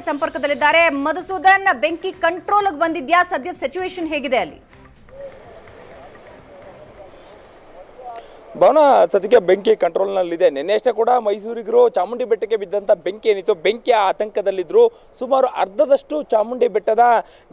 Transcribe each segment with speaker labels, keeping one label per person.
Speaker 1: ಸಂಪರ್ಕದಲ್ಲಿದ್ದಾರೆ. ಮಧುಸೂದನ್ ಬೆಂಕಿ ಕಂಟ್ರೋಲ್ಗೆ ಬಂದಿದ್ಯಾ? ಸದ್ಯ ಸಿಚುವೇಶನ್ ಹೇಗಿದೆ ಅಲ್ಲಿ?
Speaker 2: ಭವನ, ಸದ್ಯಕ್ಕೆ ಬೆಂಕಿ ಕಂಟ್ರೋಲ್ನಲ್ಲಿದೆ. ನಿನ್ನೆಷ್ಟೇ ಕೂಡ ಮೈಸೂರಿಗರು ಚಾಮುಂಡಿ ಬೆಟ್ಟಕ್ಕೆ ಬಿದ್ದಂಥ ಬೆಂಕಿ ಏನಿತ್ತು ಬೆಂಕಿಯ ಆತಂಕದಲ್ಲಿದ್ದರು ಸುಮಾರು ಅರ್ಧದಷ್ಟು ಚಾಮುಂಡಿ ಬೆಟ್ಟದ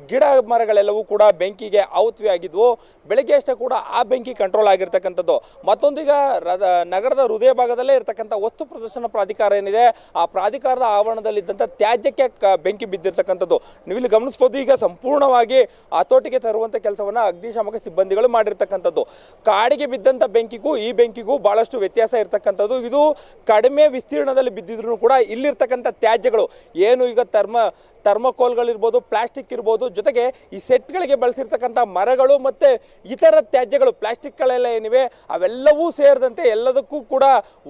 Speaker 2: ಗಿಡ ಮರಗಳೆಲ್ಲವೂ ಕೂಡ ಬೆಂಕಿಗೆ ಆಹುತಿ ಆಗಿದ್ವು ಬೆಳಗ್ಗೆ ಅಷ್ಟೇ ಕೂಡ ಆ ಬೆಂಕಿ ಕಂಟ್ರೋಲ್ ಆಗಿರ್ತಕ್ಕಂಥದ್ದು. ಮತ್ತೊಂದೀಗ ರದ- ನಗರದ ಹೃದಯ ಭಾಗದಲ್ಲೇ ಇರತಕ್ಕಂಥ ವಸ್ತು ಪ್ರದರ್ಶನ ಪ್ರಾಧಿಕಾರ ಏನಿದೆ, ಆ ಪ್ರಾಧಿಕಾರದ ಆವರಣದಲ್ಲಿದ್ದಂಥ ತ್ಯಾಜ್ಯಕ್ಕೆ ಬೆಂಕಿ ಬಿದ್ದಿರ್ತಕ್ಕಂಥದ್ದು. ನೀವಿಲ್ಲಿ ಗಮನಿಸ್ಬೋದು, ಈಗ ಸಂಪೂರ್ಣವಾಗಿ ಹತೋಟಿಗೆ ತರುವಂಥ ಕೆಲಸವನ್ನ ಅಗ್ನಿಶಾಮಕ ಸಿಬ್ಬಂದಿಗಳು ಮಾಡಿರ್ತಕ್ಕಂಥದ್ದು. ಕಾಡಿಗೆ ಬಿದ್ದಂಥ ಬೆಂಕಿಗೂ ಬೆಂಕಿಗೂ ಬಹಳಷ್ಟು ವ್ಯತ್ಯಾಸ ಇರತಕ್ಕಂಥದ್ದು. ಇದು ಕಡಿಮೆ ವಿಸ್ತೀರ್ಣದಲ್ಲಿ ಬಿದ್ದಿದ್ರು ಕೂಡ ಇಲ್ಲಿರ್ತಕ್ಕಂಥ ತ್ಯಾಜ್ಯಗಳು, ಏನು ಈಗ ಥರ್ಮ, ಥರ್ಮಕೋಲ್ಗಳಿರ್ಬೋದು, ಪ್ಲಾಸ್ಟಿಕ್ ಇರ್ಬೋದು, ಜೊತೆಗೆ ಈ ಸೆಟ್ಗಳಿಗೆ ಬಳಸಿರ್ತಕ್ಕಂಥ ಮರಗಳು ಮತ್ತು ಇತರ ತ್ಯಾಜ್ಯಗಳು, ಪ್ಲಾಸ್ಟಿಕ್ಗಳೆಲ್ಲ ಏನಿವೆ, ಅವೆಲ್ಲವೂ ಸೇರಿದಂತೆ ಎಲ್ಲದಕ್ಕೂ ಕೂಡ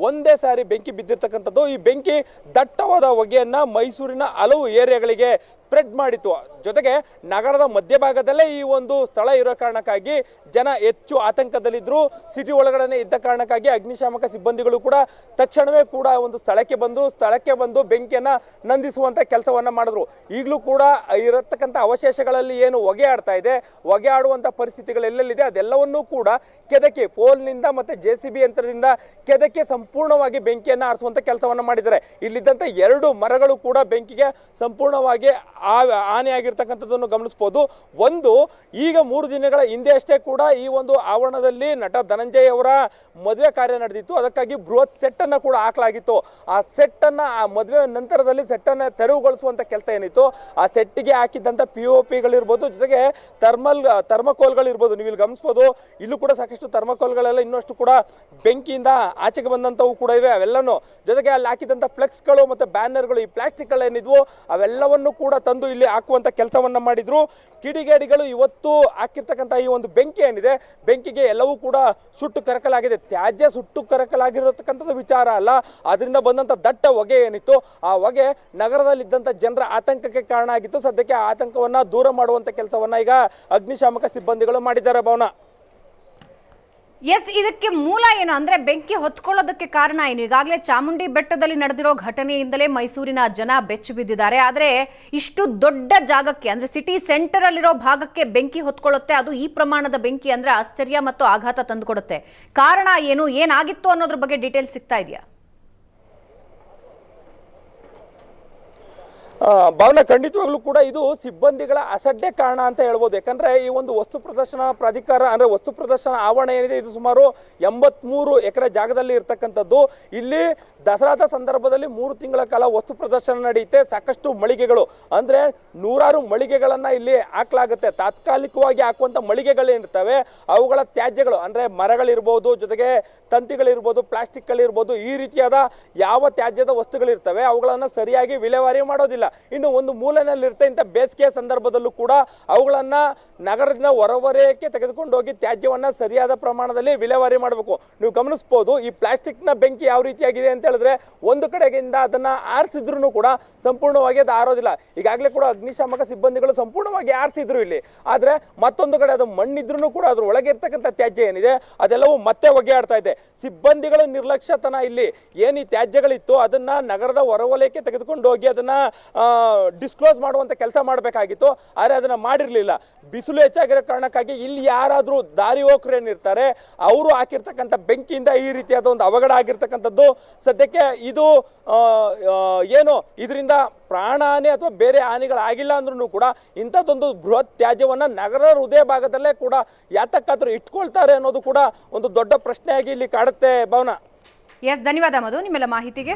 Speaker 2: ಒಂದೇ ಸಾರಿ ಬೆಂಕಿ ಬಿದ್ದಿರ್ತಕ್ಕಂಥದ್ದು. ಈ ಬೆಂಕಿ ದಟ್ಟವಾದ ಹೊಗೆಯನ್ನು ಮೈಸೂರಿನ ಹಲವು ಏರಿಯಾಗಳಿಗೆ ಸ್ಪ್ರೆಡ್ ಮಾಡಿತು. ಜೊತೆಗೆ ನಗರದ ಮಧ್ಯಭಾಗದಲ್ಲೇ ಈ ಒಂದು ಸ್ಥಳ ಇರೋ ಕಾರಣಕ್ಕಾಗಿ ಜನ ಹೆಚ್ಚು ಆತಂಕದಲ್ಲಿದ್ದರು ಸಿಟಿ ಒಳಗಡೆ ಇದ್ದ ಕಾರಣಕ್ಕಾಗಿ ಅಗ್ನಿಶಾಮಕ ಸಿಬ್ಬಂದಿಗಳು ಕೂಡ ತಕ್ಷಣವೇ ಕೂಡ ಒಂದು ಸ್ಥಳಕ್ಕೆ ಬಂದು ಸ್ಥಳಕ್ಕೆ ಬಂದು ಬೆಂಕಿಯನ್ನು ನಂದಿಸುವಂಥ ಕೆಲಸವನ್ನು ಮಾಡಿದ್ರು. ಈಗಲೂ ಕೂಡ ಇರತಕ್ಕಂಥ ಅವಶೇಷಗಳಲ್ಲಿ ಏನು ಹೊಗೆ ಆಡ್ತಾ ಇದೆ. ಹೊಗೆ ಆಡುವಂಥ ಪರಿಸ್ಥಿತಿಗಳು ಎಲ್ಲೆಲ್ಲಿದೆ ಅದೆಲ್ಲವನ್ನೂ ಕೂಡ ಕೆದಕ್ಕೆ ಫೋಲ್ನಿಂದ ಮತ್ತು ಜೆ ಸಿ ಬಿ ಯಂತ್ರದಿಂದ ಕೆದಕ್ಕೆ ಸಂಪೂರ್ಣವಾಗಿ ಬೆಂಕಿಯನ್ನು ಆರಿಸುವಂಥ ಕೆಲಸವನ್ನು ಮಾಡಿದ್ದಾರೆ. ಇಲ್ಲಿದ್ದಂಥ ಎರಡು ಮರಗಳು ಕೂಡ ಬೆಂಕಿಗೆ ಸಂಪೂರ್ಣವಾಗಿ ಆ- ಹಾನಿಯಾಗಿರ್ತಕ್ಕಂಥದ್ದನ್ನು ಗಮನಿಸ್ಬೋದು. ಒಂದು, ಈಗ ಮೂರು ದಿನಗಳ ಹಿಂದೆ ಅಷ್ಟೇ ಕೂಡ ಈ ಒಂದು ಆವರಣದಲ್ಲಿ ನಟ ಧನಂಜಯ್ ಅವರ ಮದುವೆ ಕಾರ್ಯ ನಡೆದಿತ್ತು. ಅದಕ್ಕಾಗಿ ಬೃಹತ್ ಸೆಟ್ ಅನ್ನ ಕೂಡ ಹಾಕಲಾಗಿತ್ತು. ಆ ಸೆಟ್ ಅನ್ನ ಆ ಮದುವೆ ನಂತರದಲ್ಲಿ ಸೆಟ್ ಅನ್ನ ತೆರವುಗೊಳಿಸುವಂತ ಕೆಲಸ ಏನಿತ್ತು, ಆ ಸೆಟ್ಟಿಗೆ ಹಾಕಿದ್ದಂತ ಪಿ ಒ ಪಿಗಳಿರ್ಬೋದು ಜೊತೆಗೆ ಥರ್ಮಲ್, ಥರ್ಮಕೋಲ್ಗಳಿರ್ಬೋದು. ನೀವು ಇಲ್ಲಿ ಗಮನಿಸ್ಬೋದು, ಇಲ್ಲೂ ಕೂಡ ಸಾಕಷ್ಟು ಥರ್ಮಕೋಲ್ಗಳೆಲ್ಲ ಇನ್ನಷ್ಟು ಕೂಡ ಬೆಂಕಿಯಿಂದ ಆಚೆಗೆ ಬಂದಂಥವು ಕೂಡ ಇವೆ. ಅವೆಲ್ಲನೂ ಜೊತೆಗೆ ಅಲ್ಲಿ ಹಾಕಿದಂಥ ಫ್ಲೆಕ್ಸ್ಗಳು ಮತ್ತು ಬ್ಯಾನರ್ಗಳು ಈ ಪ್ಲಾಸ್ಟಿಕ್ಗಳೇನಿದ್ವು, ಅವೆಲ್ಲವನ್ನು ಕೂಡ ತಂದು ಇಲ್ಲಿ ಹಾಕುವಂಥ ಕೆಲಸವನ್ನ ಮಾಡಿದ್ರು. ಕಿಡಿಗೇಡಿಗಳು ಇವತ್ತು ಹಾಕಿರ್ತಕ್ಕಂಥ ಈ ಒಂದು ಬೆಂಕಿ ಏನಿದೆ, ಬೆಂಕಿಗೆ ಎಲ್ಲವೂ ಕೂಡ ಸುಟ್ಟು ಕರಕಲಾಗಿದೆ. ತ್ಯಾಜ್ಯ ಸುಟ್ಟು ಕರಕಲಾಗಿರತಕ್ಕಂಥದ್ದು ವಿಚಾರ ಅಲ್ಲ. ಅದರಿಂದ ಬಂದಂಥ ದಟ್ಟ ಹೊಗೆ ಏನಿತ್ತು, ಆ ಹೊಗೆ ನಗರದಲ್ಲಿದ್ದಂಥ ಜನರ ಆತಂಕಕ್ಕೆ ಕಾರಣ ಆಗಿತ್ತು. ಸದ್ಯಕ್ಕೆ ಆತಂಕವನ್ನ ದೂರ ಮಾಡುವಂಥ ಕೆಲಸವನ್ನ ಈಗ ಅಗ್ನಿಶಾಮಕ ಸಿಬ್ಬಂದಿಗಳು ಮಾಡಿದ್ದಾರೆ ಭವನ.
Speaker 1: ಎಸ್, ಇದಕ್ಕೆ ಮೂಲ ಏನು ಅಂದ್ರೆ ಬೆಂಕಿ ಹೊತ್ಕೊಳ್ಳೋದಕ್ಕೆ ಕಾರಣ ಏನು? ಈಗಾಗಲೇ ಚಾಮುಂಡಿ ಬೆಟ್ಟದಲ್ಲಿ ನಡೆದಿರೋ ಘಟನೆಯಿಂದಲೇ ಮೈಸೂರಿನ ಜನ ಬೆಚ್ಚು ಬಿದ್ದಿದ್ದಾರೆ. ಆದ್ರೆ ಇಷ್ಟು ದೊಡ್ಡ ಜಾಗಕ್ಕೆ ಅಂದ್ರೆ ಸಿಟಿ ಸೆಂಟರ್ ಅಲ್ಲಿರೋ ಭಾಗಕ್ಕೆ ಬೆಂಕಿ ಹೊತ್ಕೊಳ್ಳುತ್ತೆ. ಅದು ಈ ಪ್ರಮಾಣದ ಬೆಂಕಿ ಅಂದ್ರೆ ಆಶ್ಚರ್ಯ ಮತ್ತು ಆಘಾತ ತಂದುಕೊಡುತ್ತೆ. ಕಾರಣ ಏನು? ಏನಾಗಿತ್ತು ಅನ್ನೋದ್ರ ಬಗ್ಗೆ ಡೀಟೇಲ್ಸ್ ಸಿಗ್ತಾ ಇದೆಯಾ?
Speaker 2: ಭಾವನ, ಖಂಡಿತವಾಗ್ಲೂ ಕೂಡ ಇದು ಸಿಬ್ಬಂದಿಗಳ ಅಸಡ್ಡೆ ಕಾರಣ ಅಂತ ಹೇಳ್ಬೋದು. ಯಾಕಂದ್ರೆ ಈ ಒಂದು ವಸ್ತು ಪ್ರದರ್ಶನ ಪ್ರಾಧಿಕಾರ, ಅಂದ್ರೆ ವಸ್ತು ಪ್ರದರ್ಶನ ಆವರಣ ಏನಿದೆ, ಇದು ಸುಮಾರು ಎಂಬತ್ಮೂರು ಎಕರೆ ಜಾಗದಲ್ಲಿ ಇರ್ತಕ್ಕಂಥದ್ದು. ಇಲ್ಲಿ ದಸರಾದ ಸಂದರ್ಭದಲ್ಲಿ ಮೂರು ತಿಂಗಳ ಕಾಲ ವಸ್ತು ಪ್ರದರ್ಶನ ನಡೆಯುತ್ತೆ. ಸಾಕಷ್ಟು ಮಳಿಗೆಗಳು, ಅಂದ್ರೆ ನೂರಾರು ಮಳಿಗೆಗಳನ್ನ ಇಲ್ಲಿ ಹಾಕಲಾಗುತ್ತೆ. ತಾತ್ಕಾಲಿಕವಾಗಿ ಹಾಕುವಂತ ಮಳಿಗೆಗಳೇನಿರ್ತವೆ, ಅವುಗಳ ತ್ಯಾಜ್ಯಗಳು, ಅಂದ್ರೆ ಮರಗಳಿರ್ಬೋದು, ಜೊತೆಗೆ ತಂತಿಗಳಿರ್ಬೋದು, ಪ್ಲಾಸ್ಟಿಕ್ಗಳಿರ್ಬೋದು, ಈ ರೀತಿಯಾದ ಯಾವ ತ್ಯಾಜ್ಯದ ವಸ್ತುಗಳಿರ್ತವೆ, ಅವುಗಳನ್ನು ಸರಿಯಾಗಿ ವಿಲೇವಾರಿ ಮಾಡೋದಿಲ್ಲ. ಇನ್ನು ಒಂದು ಮೂಲೆನಲ್ಲಿರುತ್ತೆ ಇಂಥ ಬೇಸಿಗೆಯ ಸಂದರ್ಭದಲ್ಲೂ ಕೂಡ ಅವುಗಳನ್ನ ನಗರದಿಂದ ಹೊರವರೆಯಕ್ಕೆ ತೆಗೆದುಕೊಂಡು ಹೋಗಿ ತ್ಯಾಜ್ಯವನ್ನ ಸರಿಯಾದ ಪ್ರಮಾಣದಲ್ಲಿ ವಿಲೇವಾರಿ ಮಾಡಬೇಕು. ನೀವು ಗಮನಿಸ್ಬೋದು, ಈ ಪ್ಲಾಸ್ಟಿಕ್ನ ಬೆಂಕಿ ಯಾವ ರೀತಿಯಾಗಿದೆ ಅಂತ ಹೇಳಿದ್ರೆ ಒಂದು ಕಡೆಗಿಂದ ಅದನ್ನ ಆರಿಸಿದ್ರು ಕೂಡ ಸಂಪೂರ್ಣವಾಗಿ ಅದು ಆರೋದಿಲ್ಲ. ಈಗಾಗಲೇ ಕೂಡ ಅಗ್ನಿಶಾಮಕ ಸಿಬ್ಬಂದಿಗಳು ಸಂಪೂರ್ಣವಾಗಿ ಆರಿಸಿದ್ರು ಇಲ್ಲಿ. ಆದ್ರೆ ಮತ್ತೊಂದು ಕಡೆ ಅದು ಮಣ್ಣಿದ್ರೂ ಕೂಡ ಅದ್ರ ಒಳಗೆ ಇರ್ತಕ್ಕಂಥ ತ್ಯಾಜ್ಯ ಏನಿದೆ, ಅದೆಲ್ಲವೂ ಮತ್ತೆ ಹೊಗೆ ಆಡ್ತಾ ಇದೆ. ಸಿಬ್ಬಂದಿಗಳ ನಿರ್ಲಕ್ಷ್ಯತನ ಇಲ್ಲಿ ಏನು ಈ ತ್ಯಾಜ್ಯಗಳಿತ್ತು ಅದನ್ನ ನಗರದ ಹೊರವಲಯಕ್ಕೆ ತೆಗೆದುಕೊಂಡು ಹೋಗಿ ಅದನ್ನ ಡಿಸ್ಕ್ಲೋಸ್ ಮಾಡುವಂತ ಕೆಲಸ ಮಾಡಬೇಕಾಗಿತ್ತು, ಆದರೆ ಅದನ್ನ ಮಾಡಿರಲಿಲ್ಲ. ಬಿಸಿಲು ಹೆಚ್ಚಾಗಿರೋ ಕಾರಣಕ್ಕಾಗಿ ಇಲ್ಲಿ ಯಾರಾದರೂ ದಾರಿ ಹೋಕರೇನಿರ್ತಾರೆ ಅವರು ಹಾಕಿರ್ತಕ್ಕಂಥ ಬೆಂಕಿಯಿಂದ ಈ ರೀತಿಯಾದ ಒಂದು ಅವಘಡ ಆಗಿರ್ತಕ್ಕಂಥದ್ದು, ಸದ್ಯಕ್ಕೆ ಇದು ಏನು, ಇದರಿಂದ ಪ್ರಾಣ ಹಾನಿ ಅಥವಾ ಬೇರೆ ಹಾನಿಗಳಾಗಿಲ್ಲ ಅಂದ್ರೂ ಕೂಡ ಇಂಥದ್ದೊಂದು ಬೃಹತ್ ತ್ಯಾಜ್ಯವನ್ನು ನಗರ ಹೃದಯ ಭಾಗದಲ್ಲೇ ಕೂಡ ಯಾತಕ್ಕಾದರೂ ಇಟ್ಕೊಳ್ತಾರೆ ಅನ್ನೋದು ಕೂಡ ಒಂದು ದೊಡ್ಡ ಪ್ರಶ್ನೆಯಾಗಿ ಇಲ್ಲಿ ಕಾಡುತ್ತೆ ಭವನ.
Speaker 1: ಎಸ್ ಧನ್ಯವಾದ ಮಧು, ನಿಮ್ಮೆಲ್ಲ ಮಾಹಿತಿಗೆ.